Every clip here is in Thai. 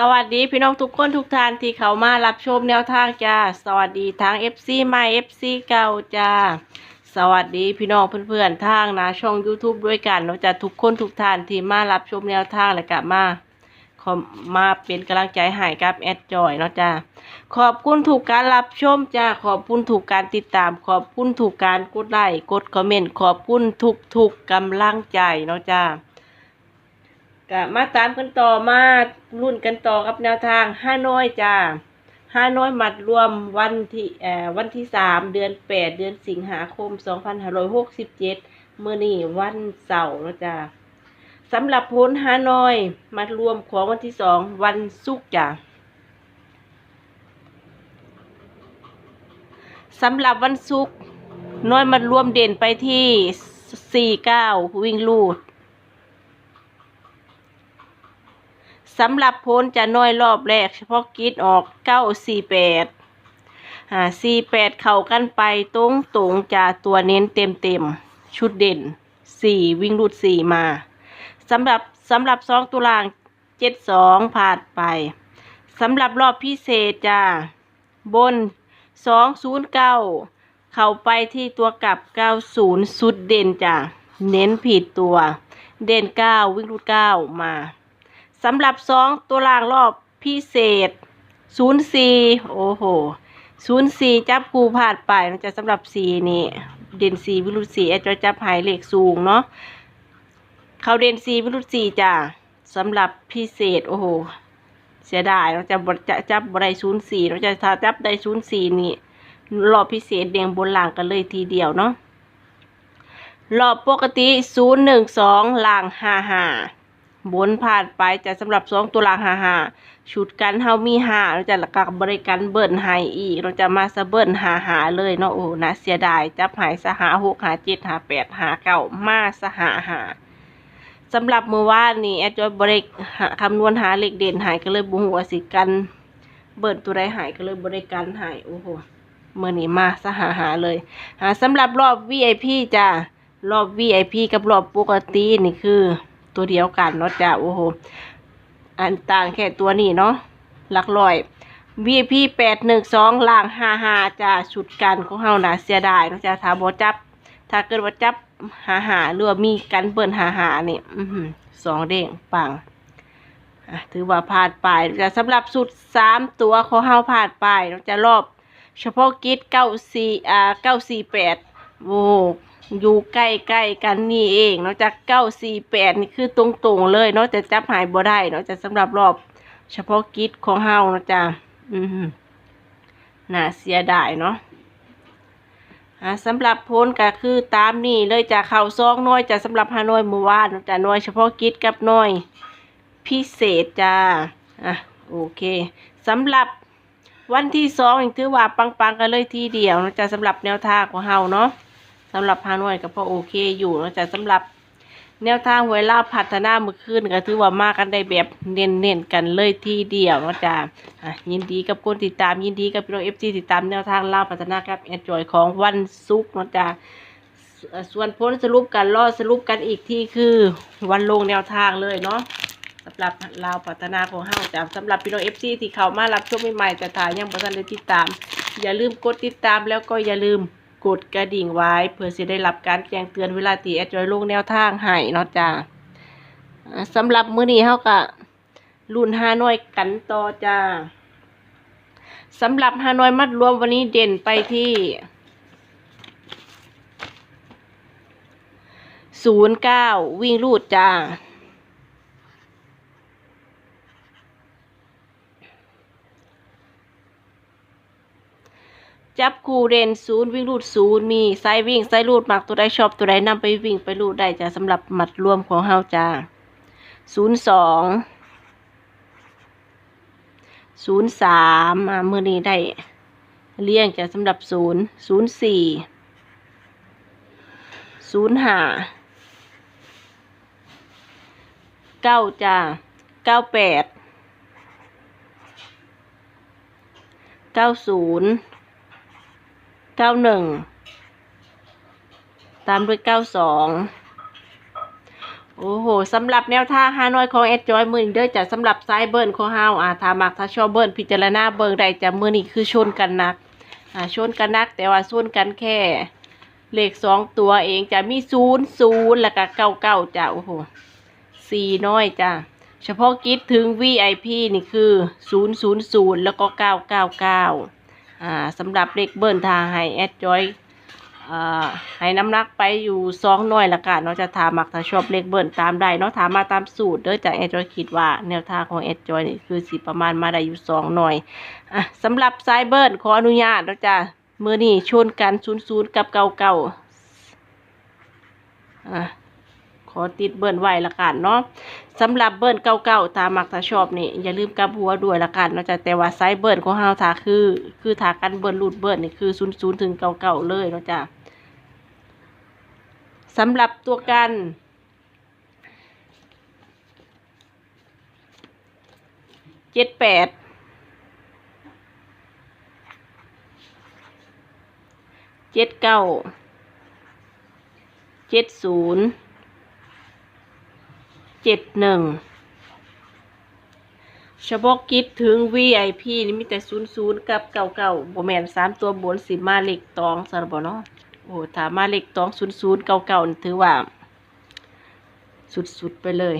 สวัสดีพี่น้องทุกคนทุกท่านที่เขามารับชมแนวทางจ้า สวัสดีทาง FC ใหม่ FC เก่าจ้า สวัสดีพี่น้องเพื่อนๆทางนะช่อง YouTube ด้วยกันเนาจะทุกคนทุกท่านที่มารับชมแนวทางและกลับมาขอมาเป็นกำลังใจให้กับแอดจอยเนาะจ้าขอบคุณถูกการรับชมจ้าขอบคุณถูกการติดตาม ขอบคุณถูกการกดไลค์กดคอมเมนต์ขอบคุณทุกๆกกำลังใจเนาะจ้า ก็มาตามกันต่อมารุ่นกันต่อกับแนวทางห้าน้อยจ้าห้าน้อยมัดรวมวันที่เอ่อวันที่สามเดือนแปดเดือนสิงหาคมสองพันห้าร้อยหกสิบเจ็ดเมื่อนี่วันเสาร์นะจ้าสำหรับพ้นห้าน้อย มัดรวมของวันที่สองวันศุกร์จ้าสำหรับวันศุกร์น้อยมัดรวมเด่นไปที่สี่เก้าวิ่งลูด สำหรับพ้นจะน้อยรอบแรก เฉพาะกิจออกเก้าสี่แปดอ่าสี่แปดเข้ากันไปตรงตรงจะตัวเน้นเต็มเต็มชุดเด่นสี่วิ่งรูดสี่มาสำหรับสำหรับสองตุลางเจ็ดสองผ่านไปสำหรับรอบพิเศษจะบนสองศูนย์เก้าเข้าไปที่ตัวกลับเก้าศูนย์สุดเด่นจ้ะเน้นผิดตัว เด่นเก้าวิ่งรูดเก้ามา สำหรับสองตัวล่างรอบพิเศษศูนย์สี่โอ้โหศูนย์สี่จับคูพลาดไปนะจะสำหรับสี่นี่ เด่นสี่วิรุตสี่แอดจะจับหายเลขสูงเนาะเขาเด่นสี่วิรุตสี่จ้ะสำหรับพิเศษโอ้โหเสียดายเราจะจะจับบได้ศูนย์สี่เราจะถ้าจับได้ศูนย์สี่นี่รอบพิเศษเดียงบนล่างกันเลยทีเดียวเนาะรอบปกติศูนย์หนึ่งสองล่างห้าห้า บนผ่านไปจะสำหรับสองตัวหลางหาหาชุดกันเฮามีหาเราจะกักบริการเบิ้ลให้อีก เราจะมาสะเบิ้ลหาหาเลยเนาะโอ้นะเสียดายจับหายสหาหกหาเจ็ดหาแปดหาเก้ามาสหาหาสำหรับมือว่านนี่แอดจอยบริกหาคำนวณหาเลขเด่นหายก็เลยบุหัวสิกันเบิ้ลตัวใดหายก็เลยบริการหายโอ้โหเมื่อนี้มาสหาหาเลยหาสำหรับรอบ VIP จ้ารอบ VIP กับรอบปกตินี่คือ ตัวเดียวกันเนาะจ้ะโอ้โหอันต่างแค่ตัวนี้เนาะหลักร้อย VP แปดหนึ่งสองล่างห้าห้าจ้ะชุดกันของเฮานะเสียดายเนาะจ้ะถ้าบ่จับ ถ้าเกิดว่าจับหาหาหรือว่ามีกันเบิ่นหาหานี่อืสองเด้งปังถือว่าพลาดไปจะสำหรับสุดสามตัวของเฮาพลาดไปเนาจะรอบ เฉพาะกิจเก้าสี่อ่าเก้าสี่แปดโอ้ อยู่ใกล้ๆกันนี่เองเนาะจากเก้าสี่แปดนี่คือตรงๆเลยเนาะจะจับหายบ่ได้เนาะจะสำหรับรอบ เฉพาะกิจของเฮาเนาะจ้ะอือหือน่าเสียดายเนาะอ่าสำหรับพ้นก็คือตามนี่เลยจะเข่าซองน้อยจะสำหรับฮานอยเมื่อวานนาะจะน้อยเฉพาะกิจกับน้อยพิเศษจ้าอะโอเคสำหรับวันที่สองถือว่าปังๆกันเลยทีเดียวนะจ๊ะสำหรับแนวทางของเฮาเนาะ สำหรับฮานอยก็พอโอเคอยู่นะจ๊ะสำหรับ แนวทางเวยลาพัฒนาเมื่อคืนก็ถือว่ามากันได้แบบเน้นๆกันเลยทีเดียวนะจ๊ะยินดีกับคนติดตามยินดีกับพี่น้องเอฟซีติดตามแนวทางล่าพัฒนากับแอนจอยของวันศุกร์นะจ๊ะส่วนพ้นสรุปกันรอสรุปกันอีกที่คือวันลงแนวทางเลยเนาะสำหรับลาวพัฒนาของเฮาจ้ะสำหรับพี่น้องเอฟซีที่เข้ามารับชมใหม่ๆแต่ถ่ายยังบ่ทันได้ติดตาม อย่าลืมกดติดตามแล้วก็อย่าลืม กดกระดิ่งไว้เพื่อจะได้รับการแจ้งเตือนเวลาที่แอดจอยลงแนวทางให้เนาะจ้าสำหรับมื้อนี้เฮาก็รุ่นฮานอยกันต่อจ้าสำหรับฮานอยมัดรวมวันนี้เด่นไปที่ศูนย์เก้าวิ่งรูดจ้า จับคู่เด่นศูนย์วิ่งรูดศูนย์มีไซวิ่งไซรูดมักตัวใดชอบตัวใดนำไปวิ่งไปรูดได้จ้ะสำหรับหมัดรวมของเฮาจ้าศูนย์สองศูนย์สามอ่ามือนี้ได้เลี้ยงจ้ะสำหรับศูนย์ศูนย์สี่ศูนย์ห้าเก้าจ้าเก้าแปดเก้าศูนย์ เก้าหนึ่งตามด้วยเก้าสองโอ้โหสำหรับแนวทางฮานอยของแอดจอยมือนเด้อจะสำหรับไซเบิร์นของเฮาอ่าทามักถ้าชอบเบิร์นพิจารณาเบิร์นใดจะมือนี้คือชนกันนักอ่าชนกันนักแต่ว่าชนกันแค่เลขสองตัวเองจะมีศูนย์ศูนย์แล้วก็เก้าเก้าจ้ะโอ้โหสี่น้อยจ้ะเฉพาะกิจถึง VIP นี่คือ 000 แล้วก็ 999 สำหรับเลขเบิร์นทางให้แอดจอยอ่าให้น้ำหนักไปอยู่สองหน่วยละกันเนาะจะถามมักถ้าชอบเลขเบิ้ลตามได้เนาะถามมาตามสูตรเด้อจากแอดจอยคิดว่าแนวทางของแอดจอยนี่คือสิประมาณมาได้อยู่สองหน่วยอะสำหรับสายเบิ้ลขออนุญาตเนาะจ้ะมือนี่ชนกันศูนย์ศูนย์กับเก่าเก่าอะ อติดเบิ้ลไว้ละกันเนาะสำหรับเบิ้ลเก่าเก่าตามมักถ้าชอบนี่อย่าลืมกับหัวด้วยละกันเนาะจ้ะแต่ว่าไซสายเบิ้ลของเฮาถ้าคือ คือถากันเบิ้ลรูดเบิ้ลนี่คือศูนย์ศูนย์ถึงเก่าเก่าเลยเนาะจ้ะสำหรับตัวกันเจ็ดแปดเจ็ดเก้าเจ็ดศูนย์ เจ็ดหนึ่งเฉพาะกิจถึง VIP นี่มีแต่ศูนย์ศูนย์กับเก่าเก่าโบแมนสามตัวบนสิมาเล็กตองสารบเนาะโอ้ถามมาเล็กตองศูนย์ศูนย์เก่าเก่าถือว่า สุดๆไปเลย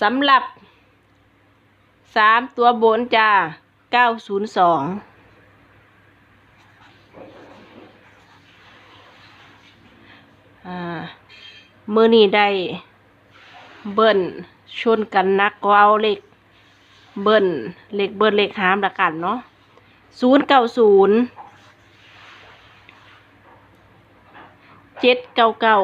สำหรับสามตัวบนจ้าเก้าศูนย์สองอ่ามือนี้ได้ เบิ้ลชนกันนักก็เอาเลขเบิ้ลเลขเบิ้ลเลขหามละกันเนาะศูนย์เก้าศูนย์เจ็ดเก้าเก้า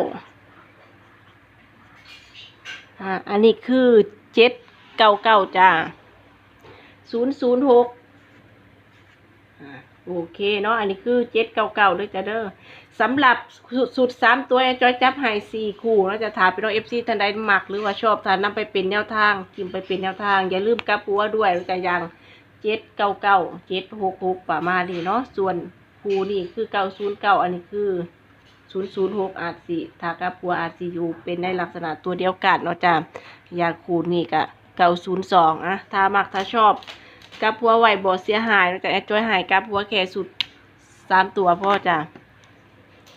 อ่าอันนี้คือเจ็ดเก้าเก้าจ้าศูนย์ศูนย์หก โอเคเนาะอันนี้คือเจ็ดเก้าเก้าด้วยจ้าเด้อสำหรับสุดสุดสามตัวจอยจับให้สี่คู่แล้วจะถามไปน้องเอฟซีท่านใดหมักหรือว่าชอบทานนำไปเป็นแนวทางกินไปเป็นแนวทาง อย่าลืมกลับหัวด้วยแล้วก็ยังเจ็ดเก้าเก้าเจ็ดหกหกประมาณนี้เนาะส่วนคู่นี่คือเก้าศูนย์เก้าอันนี้คือศูนย์ศูนย์หกอาจสิถ้ากับปัวอาจสิอยู่เป็นในลักษณะตัวเดียวกันเนาะจ้ะยาคูนี่กะเก้าศูนย์สองอะถ้ามักถ้าชอบ กับปัวไหวบ่เสียหายเนาจะแอดจอยหายกับปัวแค่สุดสามตัวพ่อจ้ะ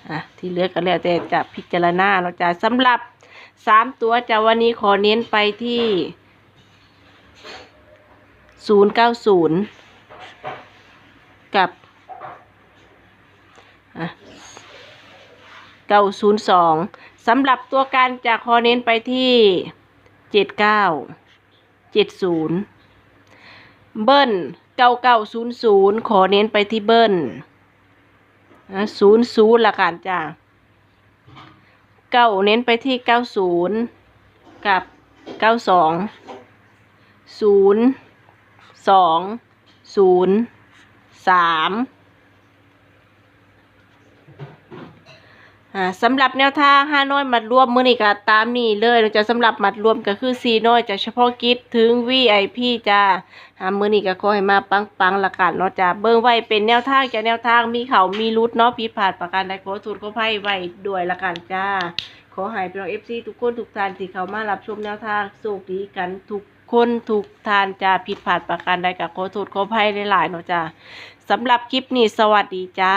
อะที่เหลือก็แล้วแต่จะพิจารณาเนาจะสำหรับสามตัวจะวันนี้ขอเน้นไปที่ศูนย์เก้าศูนย์กับเก้าศูนย์สองสำหรับตัวการจะขอเน้นไปที่เจ็ดเก้าเจ็ดศูนย์ เบิ้ลเก้าเก้าศูนย์ศูนย์ขอเน้นไปที่เบิ้ลศูนย์ศูนย์ละกันจ้าเก้าเน้นไปที่เก้าศูนย์กับเก้าสองศูนย์สองศูนย์สาม อ่าสำหรับแนวทางห้าน้อยมัดรวมมื้อนี้ก็ตามนี้เลยเราจะสำหรับมัดรวมก็คือสี่น้อยจะเฉพาะกิจถึง VIP จ้าอ่ามื้อนี้ก็ขอให้มาปังๆละกันเนาะจ้าเบิ่งไว้เป็นแนวทางจะแนวทางมีเขามีรุดเนาะผิดพลาดประการใดขอโทษขออภัยไว้ด้วยละกันจ้า ขอให้พี่น้อง FC ทุกคนทุกท่านที่เข้ามารับชมแนวทางโชคดีกันทุกคนทุกท่านจ้าผิดพลาดประการใดก็ขอโทษขออภัยหลายๆเนาะจ้าสำหรับคลิปนี้สวัสดีจ้า